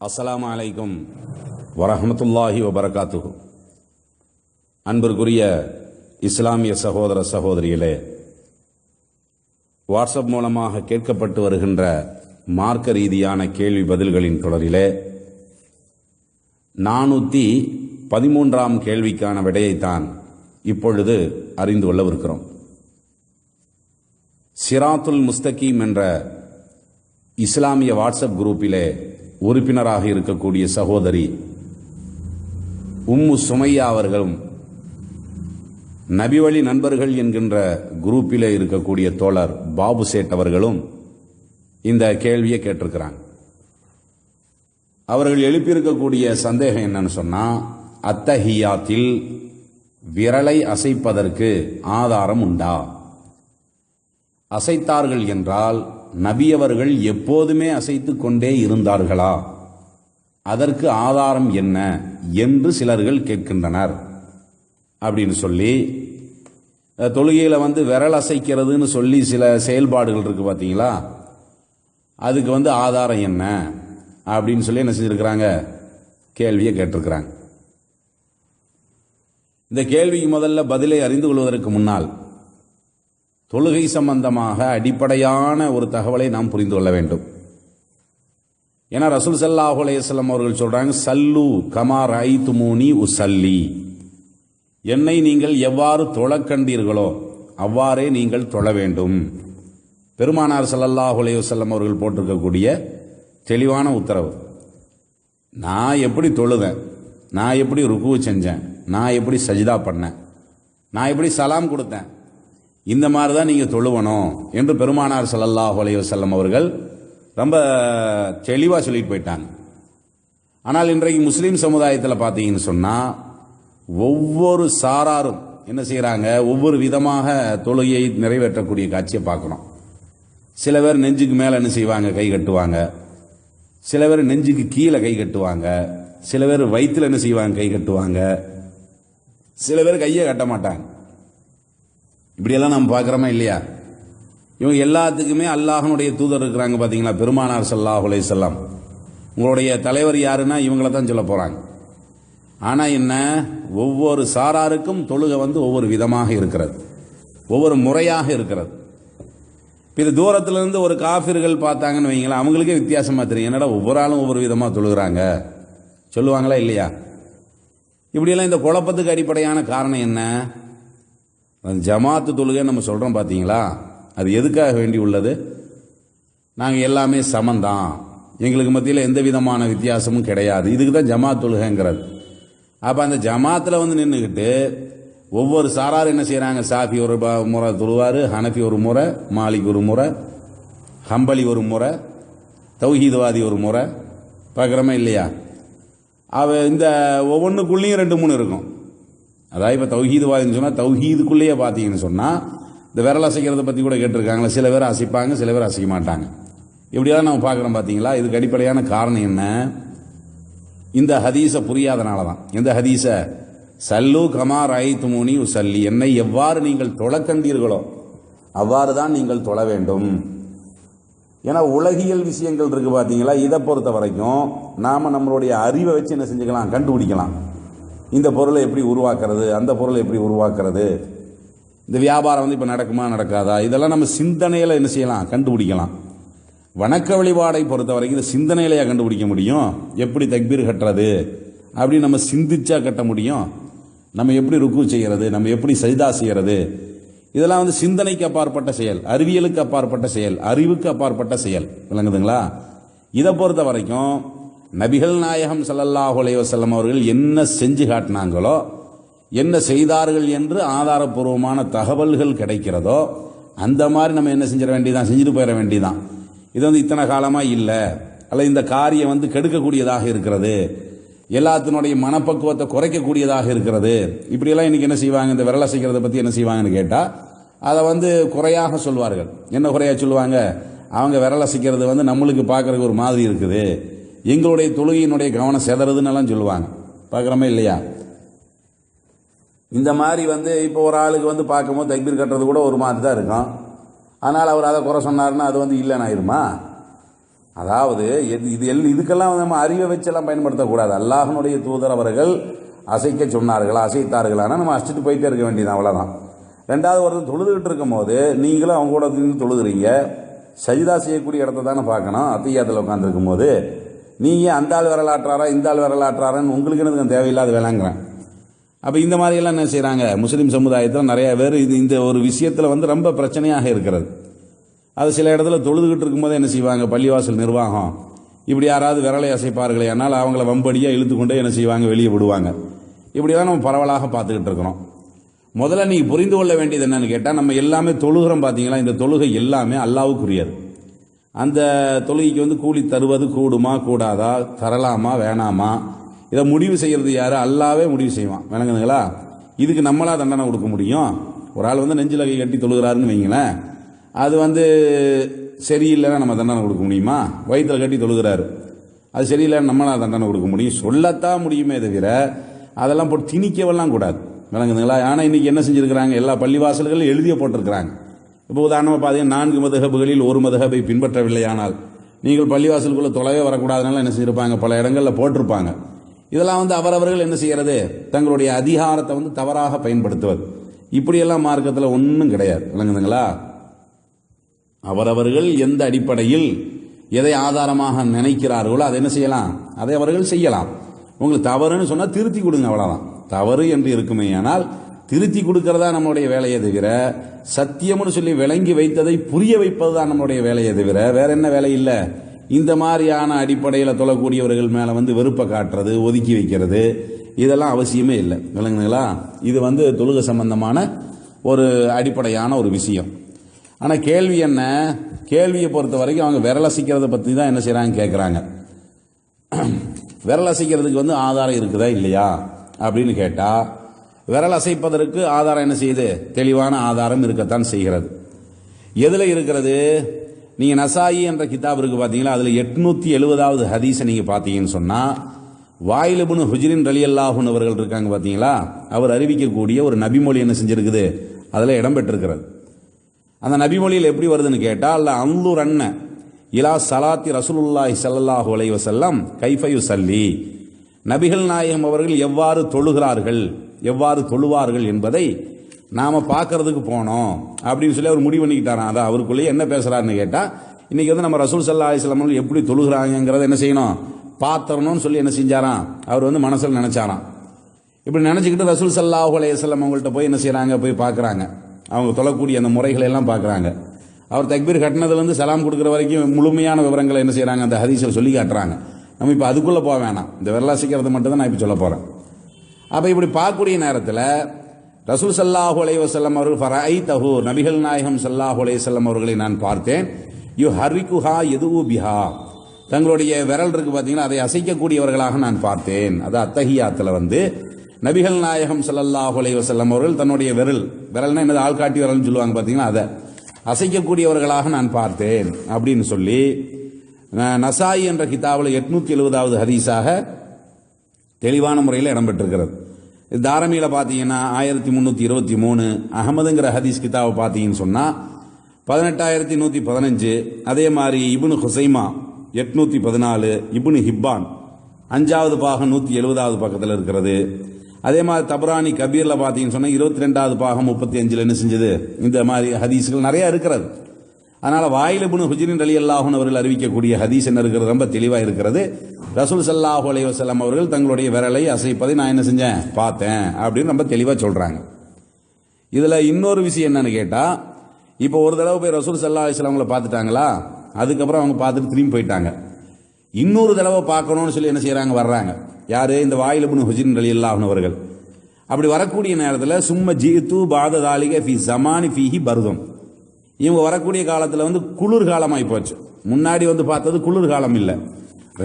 அஸ்லாம் அலைக்கும் வரஹமத்துல்லாஹி வபரகாத்து அன்பிற்குரிய இஸ்லாமிய சகோதர சகோதரிகளே வாட்ஸ்அப் மூலமாக கேட்கப்பட்டு வருகின்ற மார்க்க ரீதியான கேள்வி பதில்களின் தொடரிலே நானூற்றி பதிமூன்றாம் கேள்விக்கான விடையைத்தான் இப்பொழுது அறிந்து கொள்ளவிருக்கிறோம். சிராத்துல் முஸ்தகீம் என்ற இஸ்லாமிய வாட்ஸ்அப் குரூப்பிலே உறுப்பினராக இருக்கக்கூடிய சகோதரி உம்மு சுமையா அவர்களும் நபிவழி நண்பர்கள் என்கின்ற குரூப்பில் இருக்கக்கூடிய தோழர் பாபு சேட் அவர்களும் இந்த கேள்வியை கேட்டிருக்கிறாங்க. அவர்கள் எழுப்பியிருக்கக்கூடிய சந்தேகம் என்னன்னு சொன்னா அத்தஹியாத்தில் விரலை அசைப்பதற்கு ஆதாரம் உண்டா? அசைத்தார்கள் என்றால் நபியவர்கள் எப்போதுமே அசைத்து கொண்டே இருந்தார்களா? அதற்கு ஆதாரம் என்ன என்று சிலர்கள் கேட்கின்றனர். அப்படின்னு சொல்லி தொழுகையில் வந்து விரல் அசைக்கிறதுன்னு சொல்லி சில செயல்பாடுகள் இருக்கு பார்த்தீங்களா அதுக்கு வந்து ஆதாரம் என்ன அப்படின்னு சொல்லி என்ன செஞ்சுருக்கிறாங்க? கேள்வியை கேட்டிருக்கிறாங்க. இந்த கேள்விக்கு முதல்ல பதிலை அறிந்து கொள்வதற்கு முன்னால் தொழுகை சம்பந்தமாக அடிப்படையான ஒரு தகவலை நாம் புரிந்து கொள்ள வேண்டும். ஏன்னா ரசூல் சல்லாஹு அலையம் அவர்கள் சொல்றாங்க சல்லு கமா ரைத்துமூனி உசல்லி என்னை நீங்கள் எவ்வாறு தொழக்கண்டீர்களோ அவ்வாறே நீங்கள் தொழ வேண்டும். பெருமானார் சல்லல்லாஹு அலையுசல்லம் அவர்கள் போட்டிருக்கக்கூடிய தெளிவான உத்தரவு. நான் எப்படி தொழுதேன்? நான் எப்படி ருக்கு செஞ்சேன்? நான் எப்படி சஜிதா பண்ணேன்? நான் எப்படி சலாம் கொடுத்தேன்? இந்த மாதிரி தான் நீங்கள் தொழுவணும் என்று பெருமானார் சல்லல்லாஹ் அலைஹி வஸல்லம் அவர்கள் ரொம்ப தெளிவாக சொல்லிட்டு போயிட்டாங்க. ஆனால் இன்றைக்கு முஸ்லீம் சமுதாயத்தில் பார்த்தீங்கன்னு சொன்னால் ஒவ்வொரு சாராரும் என்ன செய்கிறாங்க ஒவ்வொரு விதமாக தொழுகையை நிறைவேற்றக்கூடிய காட்சியை பார்க்கணும். சில பேர் நெஞ்சுக்கு மேலே என்ன செய்வாங்க? கை கட்டுவாங்க. சில பேர் நெஞ்சுக்கு கீழே கை கட்டுவாங்க. சில பேர் வயிற்றுல என்ன செய்வாங்க? கை கட்டுவாங்க. சில பேர் கையை கட்ட மாட்டாங்க. இப்படியெல்லாம் நம்ம பார்க்குறோமா இல்லையா? இவங்க எல்லாத்துக்குமே அல்லாஹனுடைய தூதர் இருக்கிறாங்க பார்த்தீங்களா பெருமானார் சல்லாஹ் செல்லாம் உங்களுடைய தலைவர் யாருன்னா இவங்கள தான் சொல்ல போகிறாங்க ஆனால் என்ன? ஒவ்வொரு சாராருக்கும் தொழுகை வந்து ஒவ்வொரு விதமாக இருக்கிறது. ஒவ்வொரு முறையாக இருக்கிறது. இது தூரத்துலேருந்து ஒரு காஃபிர்கள் பார்த்தாங்கன்னு வைங்களேன் அவங்களுக்கே வித்தியாசமாக தெரியும். என்னடா ஒவ்வொரு ஆளும் ஒவ்வொரு விதமாக தொழுகிறாங்க? சொல்லுவாங்களா இல்லையா? இப்படியெல்லாம் இந்த குழப்பத்துக்கு அடிப்படையான காரணம் என்ன? அந்த ஜமாத்து தொழுகை நம்ம சொல்கிறோம் பார்த்தீங்களா அது எதுக்காக வேண்டி உள்ளது? நாங்கள் எல்லாமே சமந்தான். எங்களுக்கு மத்தியில் எந்த விதமான வித்தியாசமும் கிடையாது. இதுக்கு தான் ஜமாத் தொழுகைங்கிறது. அப்போ அந்த ஜமாத்தில் வந்து நின்றுக்கிட்டு ஒவ்வொரு சாரார் என்ன செய்கிறாங்க சாஃபி ஒரு முறை தொழுவார் ஹனஃபி ஒரு முறை மாலிக் ஒரு முறை ஹம்பலி ஒரு முறை தௌஹீதவாதி ஒரு முறை. பார்க்குறோமா இல்லையா? அவ இந்த ஒவ்வொன்றுக்குள்ளேயும் ரெண்டு மூணு இருக்கும். அதாவது இப்போ தௌஹீதுவாதின்னு சொன்னால் தௌஹீதுக்குள்ளேயே பார்த்தீங்கன்னு சொன்னால் இந்த விரல் அசைக்கிறத பற்றி கூட கேட்டிருக்காங்களா. சில பேர் அசைப்பாங்க சில பேர் அசைக்க மாட்டாங்க. இப்படியெல்லாம் நம்ம பார்க்குறோம் பார்த்தீங்களா இதுக்கு அடிப்படையான காரணம் என்ன? இந்த ஹதீஸை புரியாதனால தான் எந்த ஹதீஸை? சல்லு கமா ராயித்துமுனி சல்லி என்னை எவ்வாறு நீங்கள் தொழக்கண்டீர்களோ அவ்வாறு தான் நீங்கள் தொழ வேண்டும். ஏன்னா உலகியல் விஷயங்கள் இருக்குது பார்த்தீங்களா இதை பொறுத்த வரைக்கும் நாம் நம்மளுடைய அறிவை வச்சு என்ன செஞ்சுக்கலாம்? கண்டுபிடிக்கலாம். இந்த பொருளை எப்படி உருவாக்குறது அந்த பொருளை எப்படி உருவாக்குறது? இந்த வியாபாரம் வந்து இப்போ நடக்குமா நடக்காதா? இதெல்லாம் நம்ம சிந்தனையில் என்ன செய்யலாம்? கண்டுபிடிக்கலாம். வணக்க வழிபாடை பொறுத்த வரைக்கும் இந்த சிந்தனையிலையா கண்டுபிடிக்க முடியும்? எப்படி தக்பீர் கட்டுறது? அப்படி நம்ம சிந்திச்சா கட்ட முடியும். நம்ம எப்படி ருக்கு செய்கிறது நம்ம எப்படி சரிதா செய்கிறது இதெல்லாம் வந்து சிந்தனைக்கு அப்பாற்பட்ட செயல் அறிவியலுக்கு அப்பாற்பட்ட செயல் அறிவுக்கு அப்பாற்பட்ட செயல். விளங்குதுங்களா? இதை பொறுத்த வரைக்கும் நபிகள் நாயகம் சல்லல்லாஹு அலைவசல்லம் அவர்கள் என்ன செஞ்சு காட்டினாங்களோ என்ன செய்தார்கள் என்று ஆதாரப்பூர்வமான தகவல்கள் கிடைக்கிறதோ அந்த மாதிரி நம்ம என்ன செஞ்சிட வேண்டியதான் செஞ்சுட்டு போயிட வேண்டியதான் இது வந்து இத்தனை காலமாக இல்லை. அல்ல இந்த காரியம் வந்து கெடுக்கக்கூடியதாக இருக்கிறது. எல்லாத்தினுடைய மனப்பக்குவத்தை குறைக்கக்கூடியதாக இருக்கிறது. இப்படியெல்லாம் இன்னைக்கு என்ன செய்வாங்க? இந்த விரல செய்கிறத பற்றி என்ன செய்வாங்கன்னு கேட்டால் அதை வந்து குறையாக சொல்வார்கள். என்ன குறையாக சொல்லுவாங்க? அவங்க விரல செய்கிறது வந்து நம்மளுக்கு பார்க்குறதுக்கு ஒரு மாதிரி இருக்குது. எங்களுடைய தொழுகையினுடைய கவனம் செதறதுன்னெல்லாம் சொல்லுவாங்க. பார்க்குறோமே இல்லையா? இந்த மாதிரி வந்து இப்போ ஒரு ஆளுக்கு வந்து பார்க்கும்போது தக்பீர் கட்டுறது கூட ஒரு மாதிரி தான் இருக்கும். ஆனால் அவர் அதை குறை சொன்னாருன்னா அது வந்து இல்லைன்னு ஆயிருமா? அதாவது இது இது எல் இதுக்கெல்லாம் வந்து நம்ம அறிவை வச்செல்லாம் பயன்படுத்தக்கூடாது. அல்லாஹனுடைய தூதர் அவர்கள் அசைக்க சொன்னார்களா அசைத்தார்களானா நம்ம அசிச்சுட்டு போயிட்டே இருக்க வேண்டியது அவ்வளோதான் ரெண்டாவது ஒருத்தர் தொழுதுகிட்டு இருக்கும்போது நீங்களும் அவங்க கூட நின்று தொழுதுறீங்க. சஜிதா செய்யக்கூடிய இடத்த தானே பார்க்கணும். அத்தியாத்தில் உட்காந்துருக்கும் போது நீங்கள் அந்த ஆள் விரலாற்றாரா இந்த ஆள் வரலாற்றாரான்னு உங்களுக்கு எனக்கு தேவையில்லாத வேலைங்கிறேன் அப்போ இந்த மாதிரியெல்லாம் என்ன செய்கிறாங்க முஸ்லீம் சமுதாயத்தில் நிறைய பேர் இது இந்த ஒரு விஷயத்தில் வந்து ரொம்ப பிரச்சனையாக இருக்கிறது. அது சில இடத்துல தொழுதுகிட்டு இருக்கும்போது என்ன செய்வாங்க? பள்ளிவாசல் நிர்வாகம். இப்படி யாராவது விரலை அசைப்பார்களே ஆனால் அவங்கள வம்படியாக இழுத்து கொண்டே என்ன செய்வாங்க? வெளியே விடுவாங்க. இப்படி தான் நம்ம பரவலாக பார்த்துக்கிட்டு இருக்கிறோம். முதல்ல நீங்கள் புரிந்து கொள்ள வேண்டியது என்னன்னு கேட்டால் நம்ம எல்லாமே தொழுகிறோம் பார்த்தீங்களா இந்த தொழுகை எல்லாமே அல்லாவுக்குரியது. அந்த தொழுகைக்கு வந்து கூலி தருவது கூடுமா கூடாதா? தரலாமா வேணாமா? இதை முடிவு செய்யறது யாரு? அல்லாவே முடிவு செய்வான். விளங்குதுங்களா? இதுக்கு நம்மளா தண்டனை கொடுக்க முடியும். ஒரு ஆள் வந்து நெஞ்சில் கை கட்டி தொழுகிறாருன்னு வைங்களேன். அது வந்து சரியில்லைன்னா நம்ம தண்டனை கொடுக்க முடியுமா? வயிற்றில் கட்டி தொழுகிறாரு. அது சரியில்லைன்னு நம்மளா தண்டனை கொடுக்க முடியும். சொல்லத்தான் முடியுமே தவிர அதெல்லாம் போட்டு திணிக்கவெல்லாம் கூடாது. விளங்குதுங்களா? ஆனால் இன்னைக்கு என்ன செஞ்சுருக்கிறாங்க? எல்லா பள்ளிவாசல்களும் எழுதிய போட்டிருக்கிறாங்க. இப்போ உதாரணமாக பார்த்தீங்கன்னா நான்கு மதுகபுகளில் ஒரு மதுகபை பின்பற்றவில்லையானால் நீங்கள் பள்ளிவாசலுக்குள்ளே தொலைவே வரக்கூடாதுனால என்ன செய்திருப்பாங்க? பல இடங்களில் போட்டிருப்பாங்க. இதெல்லாம் வந்து அவரவர்கள் என்ன செய்கிறது தங்களுடைய அதிகாரத்தை வந்து தவறாக பயன்படுத்துவது. இப்படியெல்லாம் மார்க்கத்தில் ஒன்றும் கிடையாது. விளங்குதுங்களா? அவரவர்கள் எந்த அடிப்படையில் எதை ஆதாரமாக நினைக்கிறார்களோ அதை என்ன செய்யலாம்? அதை அவர்கள் செய்யலாம். உங்களுக்கு தவறுன்னு சொன்னால் திருத்தி கொடுங்க அவ்வளோதான் தவறு என்று இருக்குமே ஆனால் திருத்தி கொடுக்கறதா நம்மளுடைய வேலையை தவிர சத்தியம்னு சொல்லி விளங்கி வைத்ததை புரிய வைப்பது தான் நம்மளுடைய வேலையை தவிர வேற என்ன வேலை இல்லை? இந்த மாதிரியான அடிப்படையில் தொழக்கூடியவர்கள் மேலே வந்து வெறுப்பை காட்டுறது ஒதுக்கி வைக்கிறது இதெல்லாம் அவசியமே இல்லை. விளங்குங்களா இது வந்து தொழுக சம்பந்தமான ஒரு அடிப்படையான ஒரு விஷயம். ஆனால் கேள்வி என்ன? கேள்வியை பொறுத்த வரைக்கும் அவங்க விரலசிக்கிறத பற்றி தான் என்ன செய்கிறாங்க கேட்குறாங்க விரலசிக்கிறதுக்கு வந்து ஆதாரம் இருக்குதா இல்லையா? அப்படின்னு கேட்டால் விரல் அசைப்பதற்கு ஆதாரம் என்ன செய்யுது? தெளிவான ஆதாரம் இருக்கத்தான் செய்கிறது. எதில் இருக்கிறது? நீங்கள் நசாயி என்ற கிதாப் இருக்கு பார்த்தீங்களா அதில் எட்நூற்றி எழுபதாவது ஹதீஸை நீங்கள் பார்த்தீங்கன்னு சொன்னால் வாயிலபுனு ஹுஜிரின் ரலி அல்லாஹுன் அவர்கள் இருக்காங்க பார்த்தீங்களா அவர் அறிவிக்கக்கூடிய ஒரு நபிமொழி என்ன செஞ்சுருக்குது? அதில் இடம்பெற்றிருக்கிறது அந்த நபிமொழியில் எப்படி வருதுன்னு கேட்டால் அல்ல அந்தூர் அண்ண இலா சலாத்தி ரசூலுல்லாஹி சல்லாஹு அலைவசல்லம் கைஃபயு சல்லி நபிகள் நாயகம் அவர்கள் எவ்வாறு தொழுகிறார்கள்? எவ்வாறு தொழுவார்கள் என்பதை நாம் பார்க்கறதுக்கு போனோம் அப்படின்னு சொல்லி அவர் முடிவு பண்ணிக்கிட்டாராம். அதான் அவருக்குள்ளேயே என்ன பேசுகிறாருன்னு கேட்டால் இன்றைக்கி வந்து நம்ம ரசூல் சல்லா அலிஸ்லாமல் எப்படி தொழுகிறாங்கிறத என்ன செய்யணும்? பாத்திரணும்னு சொல்லி என்ன செஞ்சாராம்? அவர் வந்து மனசில் நினச்சாராம். இப்படி நினச்சிக்கிட்டு ரசூல் சல்லாஹூ அலையம் அவங்கள்ட்ட போய் என்ன செய்கிறாங்க போய் பார்க்குறாங்க. அவங்க தொழக்கூடிய அந்த முறைகளை எல்லாம் பார்க்குறாங்க. அவர் தக்பீர் கட்டினதுலேருந்து சலாம் கொடுக்குற வரைக்கும் முழுமையான விவரங்களை என்ன செய்கிறாங்க அந்த ஹதீஸில் சொல்லி காட்டுறாங்க. நம்ம இப்போ அதுக்குள்ளே போக வேணாம். இந்த விரலாசிக்கிறது மட்டும் தான் நான் இப்போ சொல்ல போகிறேன் அப்போ இப்படி பார்க்கக்கூடிய நேரத்தில் ரசூல் சல்லாஹூ அலைஹி அவர்கள் ஃபரை தஹு நபிகள் நாயகம் சல்லாஹூ அலைஹி அவர்களை நான் பார்த்தேன். யூ ஹரிகுஹா எதுவு பிஹா. தங்களுடைய விரல் இருக்கு பார்த்தீங்கன்னா அதை அசைக்கக்கூடியவர்களாக நான் பார்த்தேன். அது அத்தஹியாத்தில் வந்து நபிகள் நாயகம் சல்லாஹூ அலைஹி அவர்கள் தன்னுடைய விரல் விரல்னா என்னது? ஆள்காட்டி விரல்னு சொல்லுவாங்க பார்த்தீங்கன்னா அதை அசைக்கக்கூடியவர்களாக நான் பார்த்தேன் அப்படின்னு சொல்லி நசாய் என்ற கிதாபில் எட்நூத்தி எழுபதாவது ஹதீஸாக தெளிவான முறையில் இடம்பெற்றிருக்கிறது. இது தாரமியில் பார்த்தீங்கன்னா ஆயிரத்தி முந்நூற்றி இருபத்தி மூணு அகமதுங்கிற ஹதீஸ் கிதாவை பார்த்தீங்கன்னு சொன்னால் பதினெட்டாயிரத்தி நூற்றி பதினஞ்சு அதே மாதிரி இபுனு ஹுசைமா எட்நூற்றி பதினாலு இபுனு ஹிப்பான் அஞ்சாவது பாகம் நூற்றி எழுபதாவது பக்கத்தில் இருக்கிறது. அதே மாதிரி தபரானி கபீரில் பார்த்தீங்கன்னு சொன்னால் இருபத்தி ரெண்டாவது பாகம் முப்பத்தி அஞ்சில் என்ன செஞ்சது? இந்த மாதிரி ஹதீஸ்கள் நிறையா இருக்கிறது. அதனால் வாயிலபுனு ஹுஜிரின் அலி அல்லாஹூன் அவர்கள் அறிவிக்கக்கூடிய ஹதீஸ் என்ன இருக்கிறது? ரொம்ப தெளிவாக இருக்கிறது. ரசூல் சல்லாஹூ அலி வஸல்லம் அவர்கள் தங்களுடைய விரலை அசைப்பதை நான் என்ன செஞ்சேன்? பார்த்தேன். அப்படின்னு ரொம்ப தெளிவாக சொல்கிறாங்க இதில் இன்னொரு விஷயம் என்னன்னு கேட்டால் இப்போ ஒரு தடவை போய் ரசூல் சல்லா அலிஸ்லாம் அவங்கள பார்த்துட்டாங்களா? அதுக்கப்புறம் அவங்க பார்த்துட்டு திரும்பி போயிட்டாங்க. இன்னொரு தடவை பார்க்கணும்னு சொல்லி என்ன செய்கிறாங்க வர்றாங்க. யார்? இந்த வாயிலபுனு ஹுஜின் அலி அல்லாஹூன் அவர்கள். அப்படி வரக்கூடிய நேரத்தில் சும்ம ஜீத்து பாத தாலிக ஃபி ஜமானி ஃபீஹி பருதம். இவங்க வரக்கூடிய காலத்தில் வந்து குளிர் காலமாகி போச்சு. முன்னாடி வந்து பார்த்தது குளிர் காலம் இல்லை.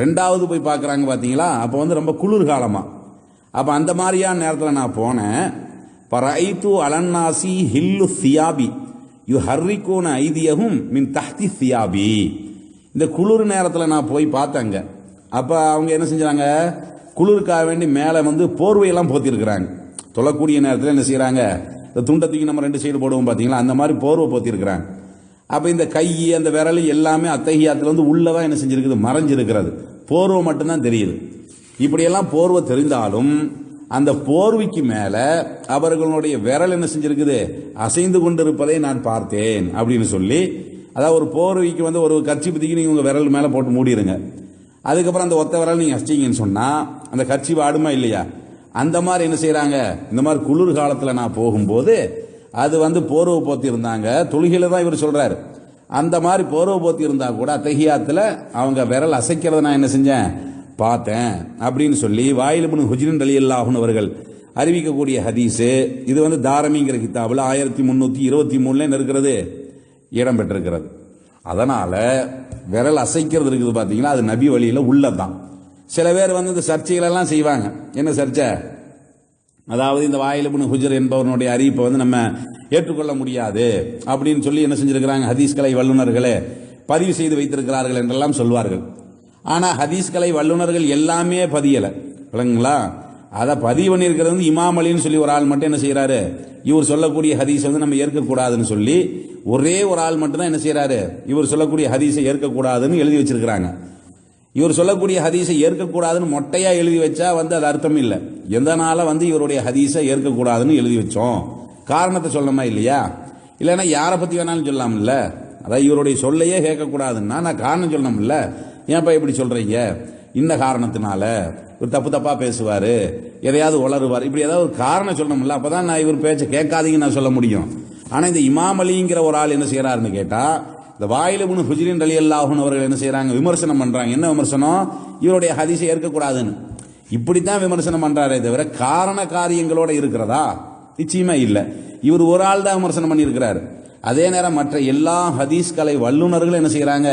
ரெண்டாவது போய் பார்க்குறாங்க பார்த்தீங்களா அப்போ வந்து ரொம்ப குளிர் காலமாக அப்போ அந்த மாதிரியான நேரத்தில் நான் போனேன். பரைத்து அலன்னாசி ஹில்லு சியாபி. யு ஹர்ரிகூன ஐதியகும் மின் தஹ்தி சியாபி. இந்த குளிர் நேரத்தில் நான் போய் பார்த்தேங்க. அப்போ அவங்க என்ன செஞ்சாங்க? குளிருக்காக வேண்டி மேலே வந்து போர்வையெல்லாம் போத்திருக்கிறாங்க. தொழக்கூடிய நேரத்தில் என்ன செய்கிறாங்க இந்த துண்டை தூக்கி நம்ம ரெண்டு சைடு போடுவோம் பார்த்தீங்களா அந்த மாதிரி போர்வை போத்திருக்கிறாங்க. அப்போ இந்த கை அந்த விரல் எல்லாமே அத்தகையாத்துல வந்து உள்ளதான் என்ன செஞ்சுருக்குது? மறைஞ்சிருக்கிறது. போர்வை மட்டும்தான் தெரியுது. இப்படியெல்லாம் போர்வை தெரிந்தாலும் அந்த போர்வைக்கு மேலே அவர்களுடைய விரல் என்ன செஞ்சிருக்குது? அசைந்து கொண்டிருப்பதை நான் பார்த்தேன் அப்படின்னு சொல்லி அதாவது ஒரு போர்வைக்கு வந்து ஒரு கர்ச்சிபதிக்கு நீங்கள் உங்கள் விரல் மேலே போட்டு மூடிடுங்க அதுக்கப்புறம் அந்த ஒத்த விரல் நீங்கள் அசிச்சிங்கன்னு சொன்னால் அந்த கர்ச்சி ஆடுமா இல்லையா? அந்த மாதிரி என்ன செய்கிறாங்க இந்த மாதிரி குளிர் காலத்தில் நான் போகும்போது அது வந்து போர்வை போத்தி இருந்தாங்க. தொழுகையில தான் இவர் சொல்றாரு. அந்த மாதிரி போர்வை போத்தி இருந்தா கூட அத்தகையாத்துல அவங்க விரல் அசைக்கிறத நான் என்ன செஞ்சேன்? பார்த்தேன். அப்படின்னு சொல்லி வாயிலுமனு ஹுஜிரின் அலி அல்லாஹுன் அவர்கள் அறிவிக்கக்கூடிய ஹதீஸு இது வந்து தாரமிங்கிற கித்தாபில் ஆயிரத்தி முந்நூற்றி இருபத்தி மூணுல இருக்கிறது இடம் பெற்றிருக்கிறது. அதனால விரல் அசைக்கிறது இருக்குது பார்த்தீங்கன்னா அது நபி வழியில் உள்ளதான் சில பேர் வந்து இந்த சர்ச்சைகளெல்லாம் செய்வாங்க. என்ன சர்ச்சை? அதாவது இந்த வாயிலுபுன் ஹுஜர் என்பவனுடைய அறிவிப்பை வந்து நம்ம ஏற்றுக்கொள்ள முடியாது. அப்படின்னு சொல்லி என்ன செஞ்சிருக்கிறாங்க? ஹதீஸ் கலை வல்லுநர்களே பதிவு செய்து வைத்திருக்கிறார்கள் என்றெல்லாம் சொல்வார்கள். ஆனால் ஹதீஸ்கலை வல்லுநர்கள் எல்லாமே பதியலை. விளங்குங்களா? அதை பதிவு பண்ணியிருக்கிறது வந்து இமாம் அலின்னு சொல்லி ஒரு ஆள் மட்டும் என்ன செய்கிறாரு இவர் சொல்லக்கூடிய ஹதீஸை வந்து நம்ம ஏற்கக்கூடாதுன்னு சொல்லி ஒரே ஒரு ஆள் மட்டும் தான் என்ன செய்கிறாரு இவர் சொல்லக்கூடிய ஹதீஸை ஏற்கக்கூடாதுன்னு எழுதி வச்சிருக்கிறாங்க. இவர் சொல்லக்கூடிய ஹதீஸை ஏற்கக்கூடாதுன்னு மொட்டையாக எழுதி வச்சா வந்து அது அர்த்தம் இல்லை. எந்தனால வந்து இவருடைய ஹதீஸை ஏற்கக்கூடாதுன்னு எழுதி வச்சோம்? காரணத்தை சொல்லணுமா இல்லையா? இல்லைன்னா யாரை பற்றி வேணாலும் சொல்லலாம்ல. அதான் இவருடைய சொல்லையே கேட்கக்கூடாதுன்னா நான் காரணம் சொல்லணும்ல. ஏன்ப்பா இப்படி சொல்கிறீங்க இந்த காரணத்தினால. இவர் தப்பு தப்பாக பேசுவார். எதையாவது உளருவார் இப்படி ஏதாவது ஒரு காரணம் சொல்லணும்ல. அப்பதான் நான் இவர் பேச்சை கேட்காதீங்கன்னு நான் சொல்ல முடியும். ஆனால் இந்த இமாமலிங்கிற ஒரு ஆள் என்ன செய்கிறாருன்னு கேட்டால் இந்த வாயிலுபுன் ஹுஜிரின் அலி அல்லாஹுன் அவர்கள் என்ன செய்யறாங்க விமர்சனம் பண்றாங்க. என்ன விமர்சனம்? இவருடைய ஹதிசை ஏற்கக்கூடாதுன்னு. இப்படித்தான் விமர்சனம் பண்றாரே தவிர காரண காரியங்களோட இருக்கிறதா? நிச்சயமா இல்லை. இவர் ஒரு ஆள் தான் விமர்சனம் பண்ணியிருக்கிறார். அதே நேரம் மற்ற எல்லா ஹதீஸ் கலை வல்லுநர்களும் என்ன செய்யறாங்க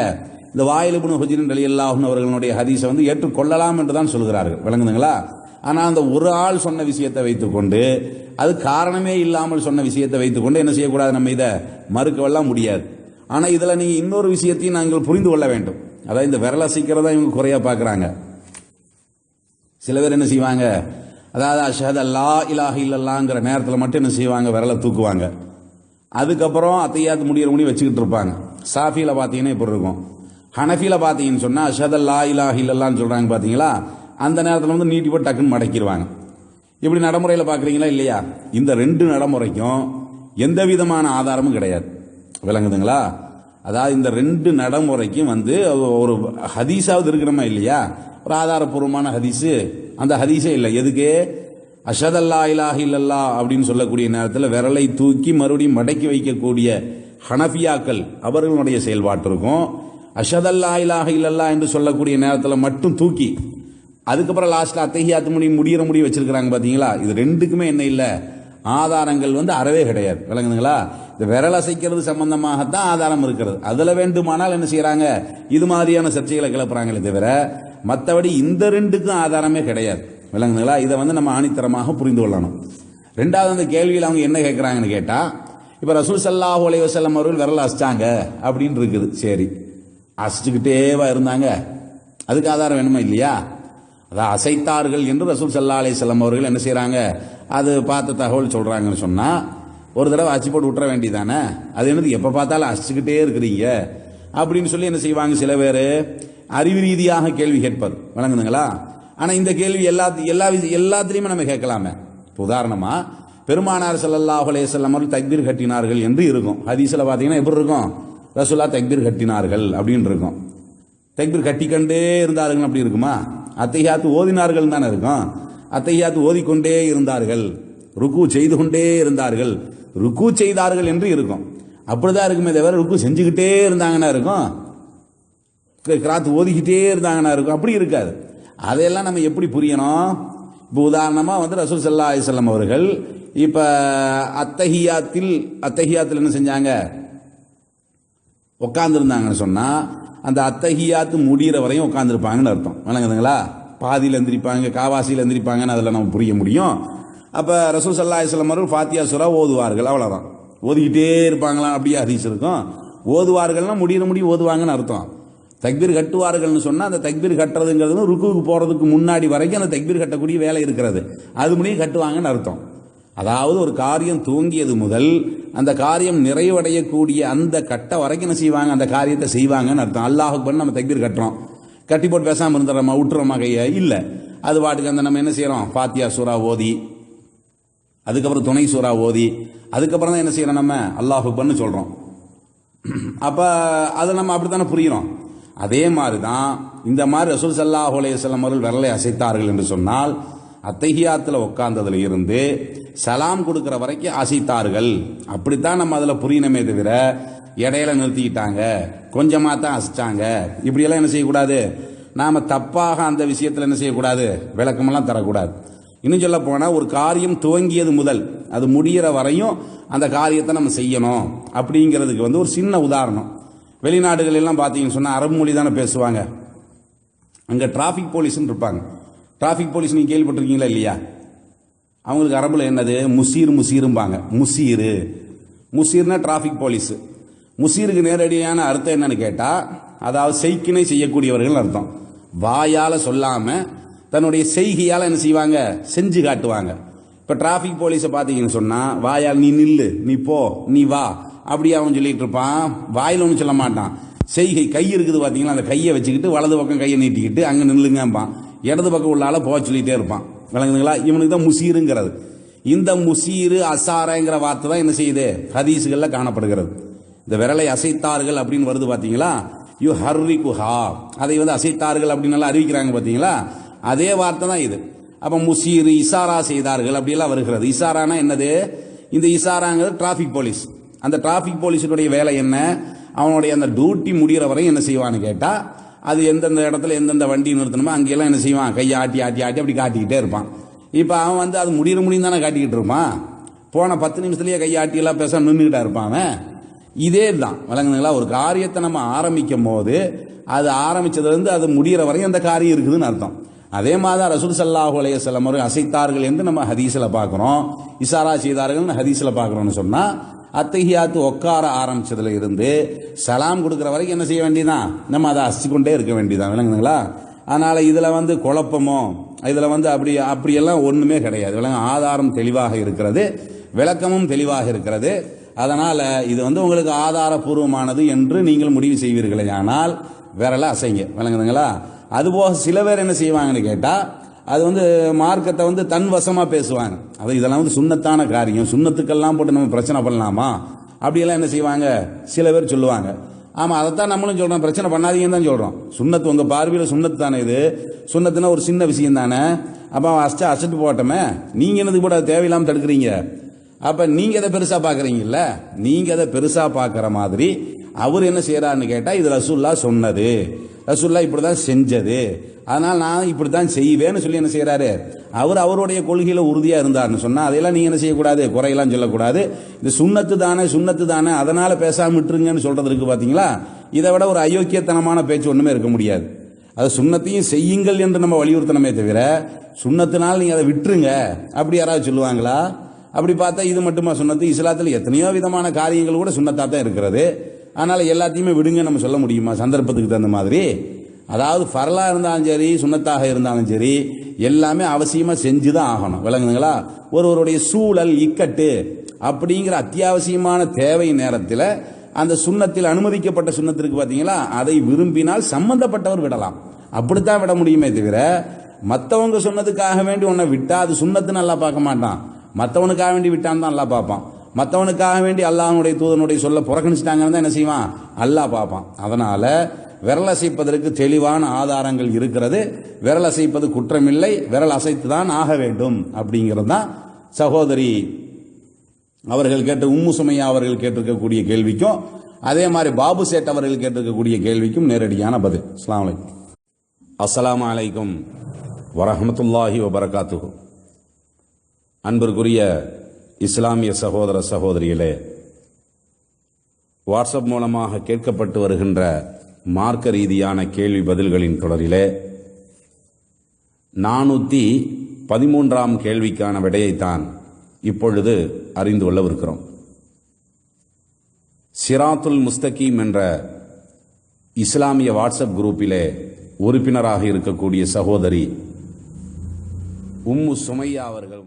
இந்த வாயிலுபுன் ஹுஜின் அலி அல்லாஹுன் அவர்களுடைய ஹதீஸை வந்து ஏற்றுக்கொள்ளலாம் என்று தான் சொல்கிறார்கள். விளங்குதுங்களா? ஆனால் அந்த ஒரு ஆள் சொன்ன விஷயத்தை வைத்துக்கொண்டு அது காரணமே இல்லாமல் சொன்ன விஷயத்தை வைத்துக்கொண்டு என்ன செய்யக்கூடாது நம்ம இதை மறுக்கவெல்லாம் முடியாது. ஆனால் இதில் நீங்கள் இன்னொரு விஷயத்தையும் நாங்கள் புரிந்து கொள்ள வேண்டும். அதாவது இந்த விரலை சீக்கிரதா இவங்க குறையா பார்க்குறாங்க. சில பேர் என்ன செய்வாங்க? அதாவது அஷஹத் அல்லா இலாக இல்லல்லாங்கிற நேரத்தில் மட்டும் என்ன செய்வாங்க? விரலை தூக்குவாங்க. அதுக்கப்புறம் அத்தையாத்து முடிகிற முடி வச்சுக்கிட்டு இருப்பாங்க. சாஃபியில் பார்த்தீங்கன்னா இப்படி இருக்கும். ஹனஃபியில் பார்த்தீங்கன்னு சொன்னால் அஷஹத் அல்லா இலாஹ இல்லல்லான்னு சொல்கிறாங்க பார்த்தீங்களா? அந்த நேரத்தில் வந்து நீட்டி போட்டு டக்குன்னு மடக்கிடுவாங்க. இப்படி நடைமுறையில் பார்க்குறீங்களா இல்லையா? இந்த ரெண்டு நடைமுறைக்கும் எந்த விதமான ஆதாரமும் கிடையாது. விளங்குதுங்களா? அதாவது இந்த ரெண்டு நடைமுறைக்கும் வந்து ஒரு ஹதீஸாவது இருக்கிறோமா இல்லையா? ஒரு ஆதாரபூர்வமான ஹதீஸு. அந்த ஹதீஸே இல்லை. எதுக்கு? அஷதல்லா இலாஹ் இல்லல்லா அப்படின்னு சொல்லக்கூடிய நேரத்தில் விரலை தூக்கி மறுபடியும் மடக்கி வைக்கக்கூடிய ஹனஃபியாக்கள் அவர்களுடைய செயல்பாட்டு இருக்கும். அஷதல்லா இலாஹ இல்லல்லா என்று சொல்லக்கூடிய நேரத்தில் மட்டும் தூக்கி அதுக்கப்புறம் லாஸ்ட்டில் அத்தகையாத்து முடி முடிகிற முடி வச்சிருக்கிறாங்க பார்த்தீங்களா இது ரெண்டுக்குமே என்ன இல்லை? ஆதாரங்கள் வந்து அறவே கிடையாது. விளங்குதுங்களா? இந்த விரல் அசைக்கிறது சம்பந்தமாகத்தான் ஆதாரம் இருக்கிறது. அதுல வேண்டுமானால் என்ன செய்யறாங்க? இது மாதிரியான சர்ச்சைகளை கிளப்புறாங்களே தவிர மற்றபடி இந்த ரெண்டுக்கும் ஆதாரமே கிடையாது. விளங்குதுங்களா? இதை வந்து நம்ம ஆணித்தரமாக புரிந்து கொள்ளணும். ரெண்டாவது அந்த கேள்வியில் அவங்க என்ன கேட்குறாங்கன்னு கேட்டால் இப்போ ரசூல் சல்லாஹ் உலக செல்லம் அவர்கள் விரல் அசிச்சாங்க அப்படின்னு இருக்குது. சரி. அசிச்சுக்கிட்டேவா இருந்தாங்க. அதுக்கு ஆதாரம் வேணுமா இல்லையா? அதான் அசைத்தார்கள் என்று ரசூல் சல்லா அலிசல்லாம் அவர்கள் என்ன செய்கிறாங்க அது பார்த்த தகவல் சொல்கிறாங்கன்னு சொன்னால் ஒரு தடவை அச்சு போட்டு விட்டுற வேண்டியதானே? அது என்னது எப்போ பார்த்தாலும் அசிச்சுக்கிட்டே இருக்கிறீங்க? அப்படின்னு சொல்லி என்ன செய்வாங்க சில பேர்? அறிவு ரீதியாக கேள்வி கேட்பது. வழங்குதுங்களா ஆனால் இந்த கேள்வி எல்லா எல்லா எல்லாத்துலேயுமே நம்ம கேட்கலாமே. இப்போ உதாரணமாக பெருமானார் ஸல்லல்லாஹு அலைஹி வஸல்லம் அவர்கள் தக்பீர் கட்டினார்கள் என்று இருக்கும். ஹதீஸில் பார்த்தீங்கன்னா எப்படி இருக்கும்? ரசுல்லா தக்பீர் கட்டினார்கள் அப்படின்னு இருக்கும். தக்பீர் கட்டிக்கொண்டே இருந்தார்கள் அப்படி இருக்குமா? அத்தையாத்து ஓதினார்கள் தானே இருக்கும். அத்தையாத்து ஓதிக்கொண்டே இருந்தார்கள். ருக்கு செய்து கொண்டே இருந்தார்கள். ருக்கு செய்தார்கள் என்று இருக்கும். அப்படிதான் இருக்குமே தவிர ருக்கு செஞ்சுக்கிட்டே இருந்தாங்கன்னா இருக்கும். கிராத்து ஓதிக்கிட்டே இருந்தாங்கன்னா இருக்கும். அப்படி இருக்காது. அதையெல்லாம் நம்ம எப்படி புரியணும்? இப்போ உதாரணமாக வந்து ரசூல் சல்லா அலிசல்லாம் அவர்கள் இப்போ அத்தஹியாத்தில் அத்தஹியாத்தில் என்ன செஞ்சாங்க? உட்காந்துருந்தாங்கன்னு சொன்னால் அந்த அத்தஹியாத்து முடிகிற வரையும் உட்காந்துருப்பாங்கன்னு அர்த்தம். வணங்குதுங்களா பாதியில் எந்திரிப்பாங்க காவாசியில் எந்திரிப்பாங்கன்னு அதில் நம்ம புரிய முடியும். அப்போ ரசூல் சல்லா இஸ்லாம் அவர்கள் ஃபாத்தியா சுரா ஓதுவார்கள் அவ்வளோதான் ஓதிக்கிட்டே இருப்பாங்களாம் அப்படியே ஹதீஸ் இருக்கும். ஓதுவார்கள்னா முடியிற முடி ஓதுவாங்கன்னு அர்த்தம். தக்பீர் கட்டுவார்கள்னு சொன்னால் அந்த தக்பீர் கட்டுறதுங்கிறது ருக்குவுக்கு போகிறதுக்கு முன்னாடி வரைக்கும் அந்த தக்பீர் கட்டக்கூடிய வேலை இருக்கிறது. அது முடியும் கட்டுவாங்கன்னு அர்த்தம். அதாவது ஒரு காரியம் துவங்கியது முதல் அந்த காரியம் நிறைவடையக்கூடிய அந்த கட்ட வரைக்கும் என்ன செய்வாங்க? அந்த காரியத்தை செய்வாங்கன்னு அர்த்தம். அல்லாஹுக்கு பண்ணி நம்ம தக்பீர் கட்டுறோம் கட்டி போட்டு பேசாமல் இருந்துடுறோமா? விட்டுறோமா கையை? இல்லை. அது பாட்டுக்கு அந்த நம்ம என்ன செய்கிறோம் ஃபாத்தியா சூரா ஓதி அதுக்கப்புறம் துணை சூறா ஓதி அதுக்கப்புறம் தான் என்ன செய்யறோம் நம்ம? அல்லாஹுப்பன்னு பண்ணு சொல்றோம். அப்ப அதை நம்ம அப்படித்தானே புரிகிறோம் அதே மாதிரி தான் இந்த மாதிரி ரசூல் சல்லாஹ் அலையம் அவர்கள் விரலை அசைத்தார்கள் என்று சொன்னால் அத்தகையாத்தில் உட்கார்ந்ததுல இருந்து சலாம் கொடுக்குற வரைக்கும் அசைத்தார்கள். அப்படித்தான் நம்ம அதில் புரியணுமே தவிர இடையில நிறுத்திக்கிட்டாங்க. கொஞ்சமாக தான் அசைச்சாங்க. இப்படியெல்லாம் என்ன செய்யக்கூடாது? நாம தப்பாக அந்த விஷயத்தில் என்ன செய்யக்கூடாது? விளக்கமெல்லாம் தரக்கூடாது. இன்னும் சொல்ல போனால் ஒரு காரியம் துவங்கியது முதல் அது முடிகிற வரையும் அந்த காரியத்தை நம்ம செய்யணும் அப்படிங்கிறதுக்கு வந்து ஒரு சின்ன உதாரணம். வெளிநாடுகளெல்லாம் பார்த்தீங்கன்னு சொன்னால் அரபு மொழி தானே பேசுவாங்க. அங்கே டிராஃபிக் போலீஸ்னு இருப்பாங்க. டிராஃபிக் போலீஸ் நீங்கள் கேள்விப்பட்டிருக்கீங்களா இல்லையா? அவங்களுக்கு அரபில் என்னது? முசீர் முசீரும்பாங்க. முசீரு. முசீர்னா டிராஃபிக் போலீஸு முசீருக்கு நேரடியான அர்த்தம் என்னன்னு கேட்டால் அதாவது செய்கினை செய்யக்கூடியவர்கள் அர்த்தம். வாயால் சொல்லாமல் தன்னுடைய செய்கையால் என்ன செய்வாங்க? செஞ்சு காட்டுவாங்க. இப்போ டிராஃபிக் போலீஸை பார்த்தீங்கன்னு சொன்னால் வாயால் நீ நில்லு நீ போ நீ வா அப்படி அவன் சொல்லிட்டு இருப்பான். வாயில் ஒன்றும் சொல்ல மாட்டான். செய்கை கை இருக்குது பார்த்தீங்களா அந்த கையை வச்சுக்கிட்டு வலது பக்கம் கையை நீட்டிக்கிட்டு அங்கே நில்லுங்கம்பான். இடது பக்கம் உள்ளால போக சொல்லிகிட்டே இருப்பான். விளங்குதுங்களா? இவனுக்கு தான் முசீருங்கிறது. இந்த முசீரு அசாரங்கிற வார்த்தை தான் என்ன செய்யுது? ஹதீஸுகளில் காணப்படுகிறது. இந்த விரலை அசைத்தார்கள் அப்படின்னு வருது பார்த்தீங்களா யூ ஹர்ரி குஹா அதை வந்து அசைத்தார்கள் அப்படின்னு எல்லாம் அறிவிக்கிறாங்க பார்த்தீங்களா அதே வார்த்தை தான் இது. அப்போ முசீர் இசாரா செய்தார்கள் அப்படியெல்லாம் வருகிறது. இசாரானா என்னது? இந்த இசாராங்கிறது டிராஃபிக் போலீஸ் அந்த டிராஃபிக் போலீஸினுடைய வேலை என்ன? அவனுடைய அந்த டியூட்டி முடிகிற வரையும் என்ன செய்வான்னு கேட்டால் அது எந்தெந்த இடத்துல எந்தெந்த வண்டி நிறுத்தணுமோ அங்கெல்லாம் என்ன செய்வான்? கையை ஆட்டி ஆட்டி ஆட்டி அப்படி காட்டிக்கிட்டே இருப்பான். இப்போ அவன் வந்து அது முடிகிற முடியும் தானே காட்டிக்கிட்டு இருப்பான்? போன பத்து நிமிஷத்துலேயே கையாட்டியெல்லாம் எல்லாம் பேச நின்றுக்கிட்டா இருப்பான் இதே தான் விளங்குதுங்களா? ஒரு காரியத்தை நம்ம ஆரம்பிக்கும் போது அது ஆரம்பிச்சதுலேருந்து அது முடிகிற வரையும் அந்த காரியம் இருக்குதுன்னு அர்த்தம். அதே மாதிரி ரசூல் சல்லாஹூ அலையம் அவர்கள் அசைத்தார்கள் என்று நம்ம ஹதீஸில் பார்க்குறோம். இசாரா செய்தார்கள் ஹதீஸில் பார்க்குறோம்னு சொன்னால் அத்தகையாத்து உட்கார ஆரம்பித்ததில் இருந்து சலாம் கொடுக்குற வரைக்கும் என்ன செய்ய வேண்டியதான் நம்ம அதை அசிக்கொண்டே இருக்க வேண்டியதான் விளங்குதுங்களா? அதனால் இதில் வந்து குழப்பமோ இதில் வந்து அப்படி அப்படியெல்லாம் ஒன்றுமே கிடையாது. விளங்க ஆதாரம் தெளிவாக இருக்கிறது விளக்கமும் தெளிவாக இருக்கிறது. அதனால் இது வந்து உங்களுக்கு ஆதாரபூர்வமானது என்று நீங்கள் முடிவு செய்வீர்களே. ஆனால் விரலை அசைங்க. விளங்குதுங்களா? அதுபோக சில பேர் என்ன செய்வாங்கன்னு கேட்டால் அது வந்து மார்க்கத்தை வந்து தன் வசமாக பேசுவாங்க. அது இதெல்லாம் வந்து சுண்ணத்தான காரியம். சுண்ணத்துக்கெல்லாம் போட்டு நம்ம பிரச்சனை பண்ணலாமா? அப்படியெல்லாம் என்ன செய்வாங்க? சில பேர் சொல்லுவாங்க. ஆமாம் அதைத்தான் நம்மளும் சொல்கிறோம் பிரச்சனை பண்ணாதீங்கன்னு தான் சொல்கிறோம் சுண்ணத்து உங்கள் பார்வையில் சுண்ணத்து தானே இது? சுண்ணத்துனா ஒரு சின்ன விஷயம் தானே? அப்போ அவன் அசச்சா அசட்டு போட்டோமே நீங்கள் என்னது கூட தேவையில்லாமல் தடுக்கிறீங்க? அப்போ நீங்கள் எதை பெருசாக பார்க்குறீங்கல்ல நீங்கள் எதை பெருசாக பார்க்குற மாதிரி அவர் என்ன செய்கிறாருன்னு கேட்டால் இது ரசூல்லா சொன்னது. ரசூல்லா இப்படி தான் செஞ்சது. அதனால் நான் இப்படி தான் செய்வேன்னு சொல்லி என்ன செய்கிறாரு அவர் அவருடைய கொள்கையில் உறுதியாக இருந்தார்னு சொன்னால் அதையெல்லாம் நீங்கள் என்ன செய்யக்கூடாது? குறையெல்லாம் சொல்லக்கூடாது. இது சுண்ணத்து தானே சுண்ணத்து தானே அதனால் பேசாமல் விட்டுருங்கன்னு சொல்கிறது இருக்குது பார்த்தீங்களா இதை விட ஒரு அயோக்கியத்தனமான பேச்சு ஒன்றுமே இருக்க முடியாது. அது சுண்ணத்தையும் செய்யுங்கள் என்று நம்ம வலியுறுத்தணுமே தவிர சுண்ணத்தினால் நீங்கள் அதை விட்டுருங்க. அப்படி யாராவது சொல்லுவாங்களா? அப்படி பார்த்தா இது மட்டுமா சுண்ணத்து? இஸ்லாத்தில் எத்தனையோ விதமான காரியங்கள் கூட சுண்ணத்தாக தான் இருக்கிறது. அதனால் எல்லாத்தையுமே விடுங்க நம்ம சொல்ல முடியுமா? சந்தர்ப்பத்துக்கு தகுந்த மாதிரி. அதாவது ஃபரலாக இருந்தாலும் சரி சுண்ணத்தாக இருந்தாலும் சரி எல்லாமே அவசியமாக செஞ்சு தான் ஆகணும். விளங்குதுங்களா? ஒருவருடைய சூழல் இக்கட்டு அப்படிங்கிற அத்தியாவசியமான தேவை நேரத்தில் அந்த சுண்ணத்தில் அனுமதிக்கப்பட்ட சுண்ணத்திற்கு பார்த்தீங்களா அதை விரும்பினால் சம்பந்தப்பட்டவர் விடலாம். அப்படித்தான் விட முடியுமே தவிர மற்றவங்க சொன்னதுக்காக வேண்டி உன்னை விட்டா அது சுண்ணத்து நல்லா பார்க்க மாட்டான். மற்றவனுக்காக வேண்டி விட்டான் தான் நல்லா பார்ப்பான். மற்றவனுக்காக வேண்டி அல்லாஹனுடைய தூதனுடைய சொல்ல புறக்கணிச்சிட்டாங்கன்னு தான் என்ன செய்வான்? அல்லாஹ் பார்ப்பான். அதனால விரல் அசைப்பதற்கு தெளிவான ஆதாரங்கள் இருக்கிறது. விரல் அசைப்பது குற்றமில்லை. விரல் அசைத்து தான் ஆக வேண்டும் அப்படிங்கிறது தான் சகோதரி அவர்கள் கேட்ட உம்மு சுமையா அவர்கள் கேட்டிருக்கக்கூடிய கேள்விக்கும் அதே மாதிரி பாபு சேட் அவர்கள் கேட்டிருக்கக்கூடிய கேள்விக்கும் நேரடியான பதில். அஸ்லாம் வலைக்கும் அஸ்லாம் அலைக்கும். வரமத்துல்லாஹி வபரகாத்து அன்பிற்குரிய இஸ்லாமிய சகோதர சகோதரிகளே வாட்ஸ்அப் மூலமாக கேட்கப்பட்டு வருகின்ற மார்க்க ரீதியான கேள்வி பதில்களின் தொடரிலே நானூற்றி பதிமூன்றாம் கேள்விக்கான விடையைத்தான் இப்பொழுது அறிந்து கொள்ளவிருக்கிறோம். சிராத்துல் முஸ்தகீம் என்ற இஸ்லாமிய வாட்ஸ்அப் குரூப்பிலே உறுப்பினராக இருக்கக்கூடிய சகோதரி உம்மு சுமையா அவர்களும்